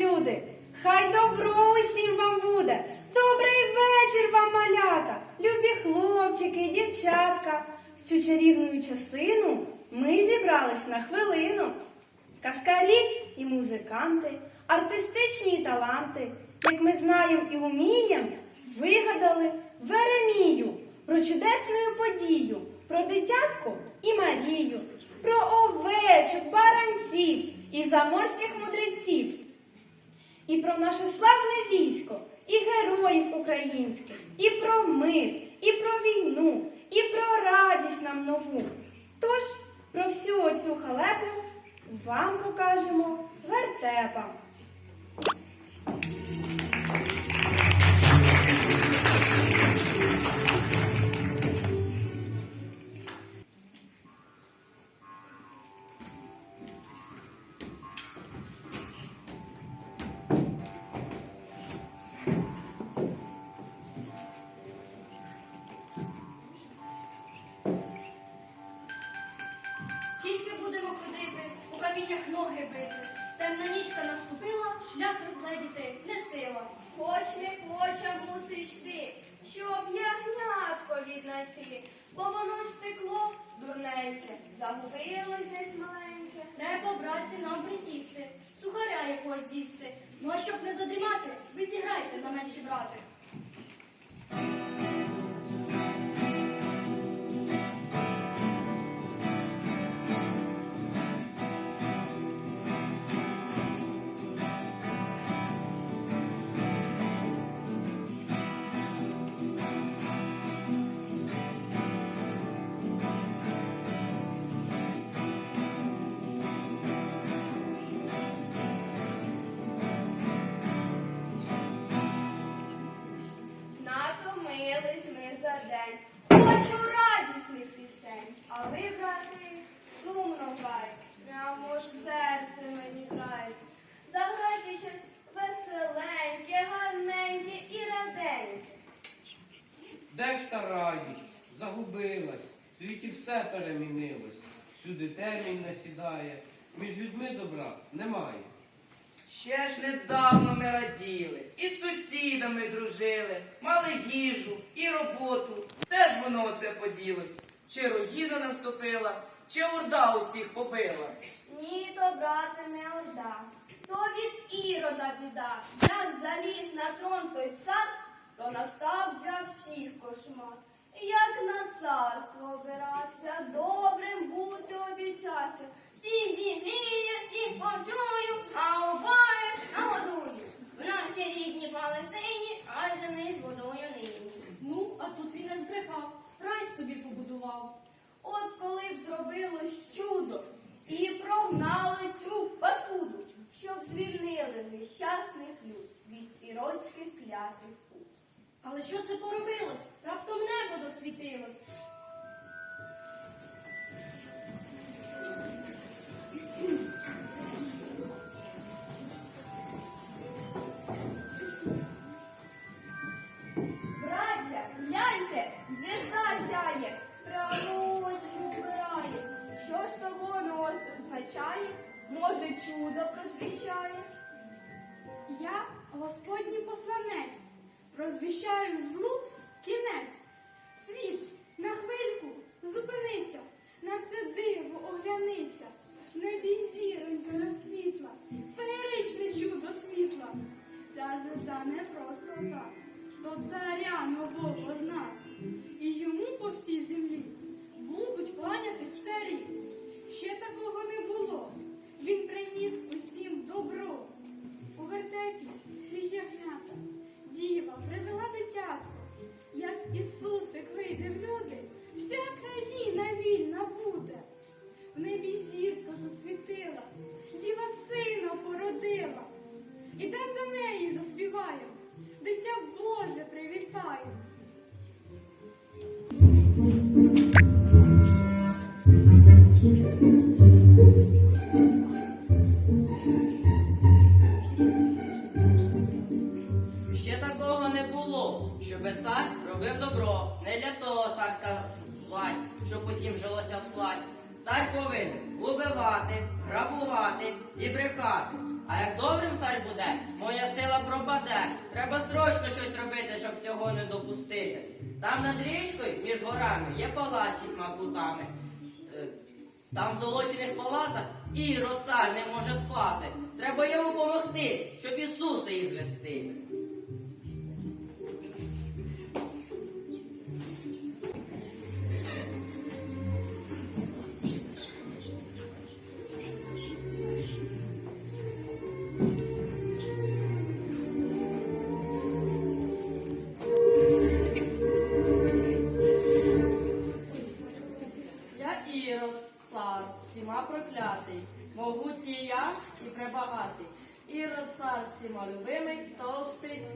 Люди. Хай добро усім вам буде. Добрий вечір вам, малята, любі хлопчики, дівчатка. В цю чарівну часину ми зібрались на хвилину. Каскарі і музиканти, артистичні таланти, як ми знаємо і уміємо, вигадали Веремію про чудесну подію, про дитятку і Марію, про овечок, баранців і заморських мудреців, і про наше славне військо, і героїв українських, і про мир, і про війну, і про радість нам нову. Тож про всю оцю халепу вам покажемо вертепа. Ягнятко віднайти, бо воно ж текло дурненьке, загубилось десь маленьке. Треба, братці, нам присісти, сухаря якогось з'їсти. Ну а щоб не задимати, ви зіграйте на менші брати. Де ж та радість? Загубилась, в світі все перемінилось, всюди темінь насідає, між людьми добра немає. Ще ж недавно ми раділи, і з сусідами дружили, мали їжу і роботу. Де ж воно оце поділось? Чи руїна наступила, чи орда усіх побила? Ні, то брате не отдам. То від ірода біда. Як заліз на трон той цар, то настав для всіх кошмар. Як на царство обирався, добрим бути обіцявся. Всі зігріє, всіх почую, а обоє нагодую. В нашій рідній Палестині, а землі з водою нині. Ну, а тут він не збрехав, рай собі побудував. От коли б зробилось чудо і прогнали цю паскуду, щоб звільнили нещасних люд від іродських клятих. Але що це поробилось? Раптом небо засвітилось. Браття, гляньте, звізда сяє, прямо очі вбирає. Що ж то воно означає? Може, чудо просвіщає? Я Господній посланець, розвіщаю злу кінець. Світ, на хвильку зупинися, на це диво оглянися. Небі зіронька розквітла, феєричне чудо світла. Ця звезда не просто так, то царя нового знати. І йому по всій землі будуть кланятись царі. Ще такого не було. Він приніс усім добро. У вертепі між ягнята діва привела дитятко. Як Ісусик вийде в люди, вся країна вільна буде. В небі зірка засвітила, діва сина породила. Убивати, грабувати і брехати. А як добрим цар буде, моя сила пропаде. Треба срочно щось робити, щоб цього не допустити. Там над річкою, між горами, є палаці з макутами. Е, Там в золочених палацах Ірод цар не може спати. Треба йому помогти, щоб Ісуса їх звести.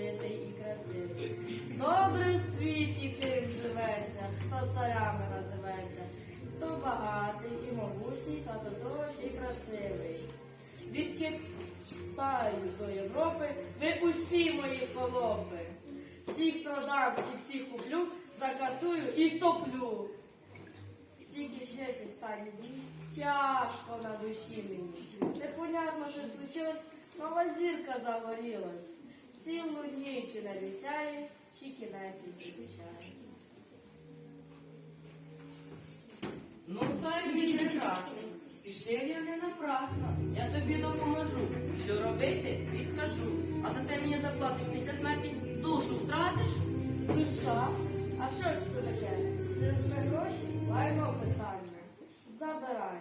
Толстий, і красивий. Добре в світі тим живеться, хто царями називеться, хто багатий і могутній, а до того ж і красивий. Від Китаю до Європи ви усі мої холопи. Всіх продам і всіх куплю, закатую і втоплю. Тільки ще зі стані дій тяжко на душі мені. Непонятно, що случилось, нова зірка загорілась. Цілу ніч не вісяє, чи кінець відключає. Ну, цар мій прекрасний, спішив я не напрасно. Я тобі допоможу. Що робити, відскажу. А за це мені заплатиш після смерті душу втратиш? Душа? А що ж це таке? Це ж гроші, лайно питання. Забирай.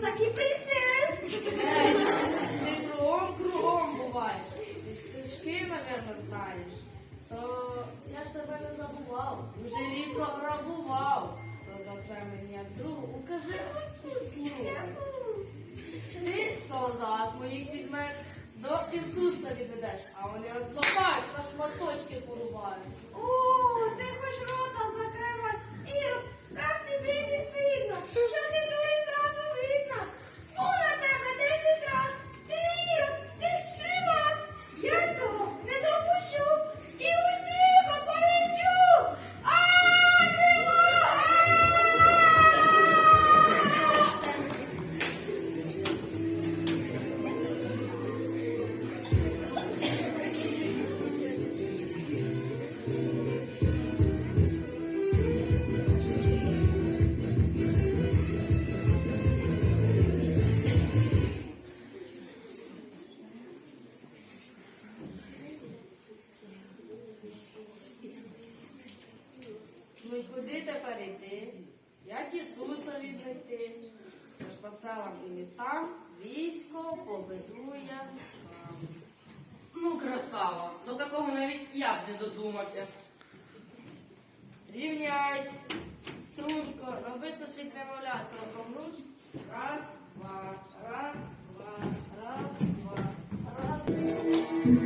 Таки йду, таки присів. Ти кругом кругом буваєш. Всі ж напевно, знаєш. То я ж тебе не забував, дуже рідко грабував. То за це мені другу укажи мені слухай. Ти солдат моїх візьмеш, до Ісуса відведеш, а вони розлопають на шматочки порубають. Селам і містам військо поведу я сам. Ну, красава. До такого навіть я б не додумався. Рівняйсь, струнко, роби цих немовлят кроком руш. Раз, два, раз, два, раз, два, раз. Люди,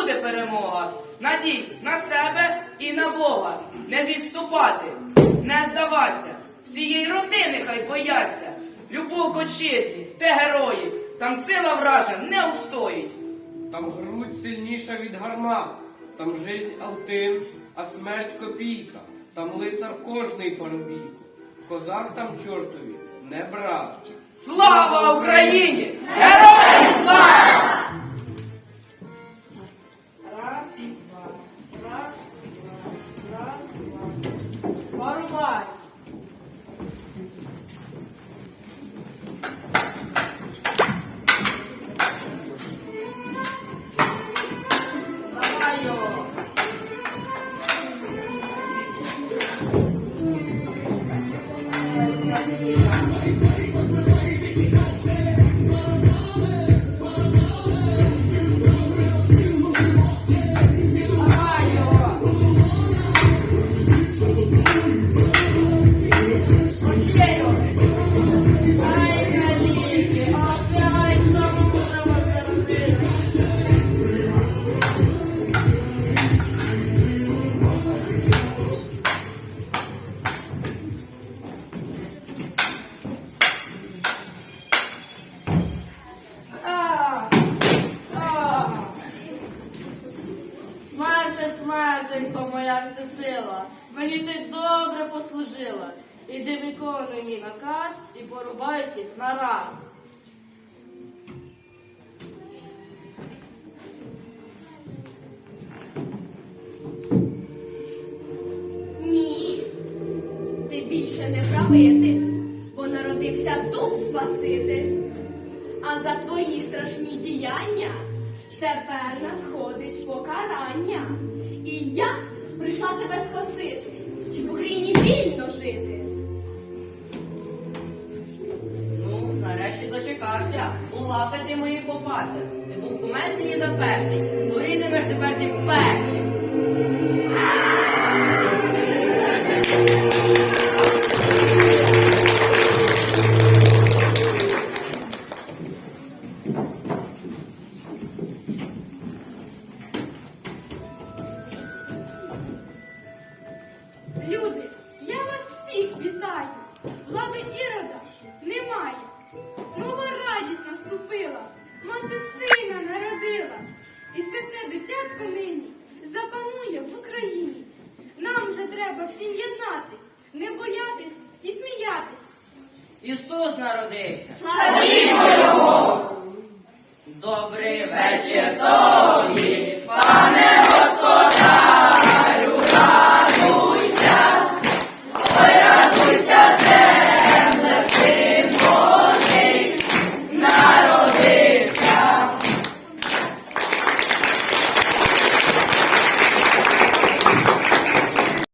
буде перемога. Надійсь на себе і на Бога. Не відступати, не здаватися. Всієї родини хай бояться. Любов к отчизні, те герої, там сила вража не устоїть. Там грудь сильніша від гармат, там жизнь алтин, а смерть копійка, там лицар кожний парубійко. Козак там чортові не брат. Слава Україні! Героям слава! Послужила. Іди виконуй мій наказ і порубай всіх нараз. Ні, ти більше не правитель, бо народився тут спаситель. А за твої страшні діяння тепер надходить покарання. І я прийшла тебе скосити, Ісус народився. Славімо його! Добрий вечір тобі, пане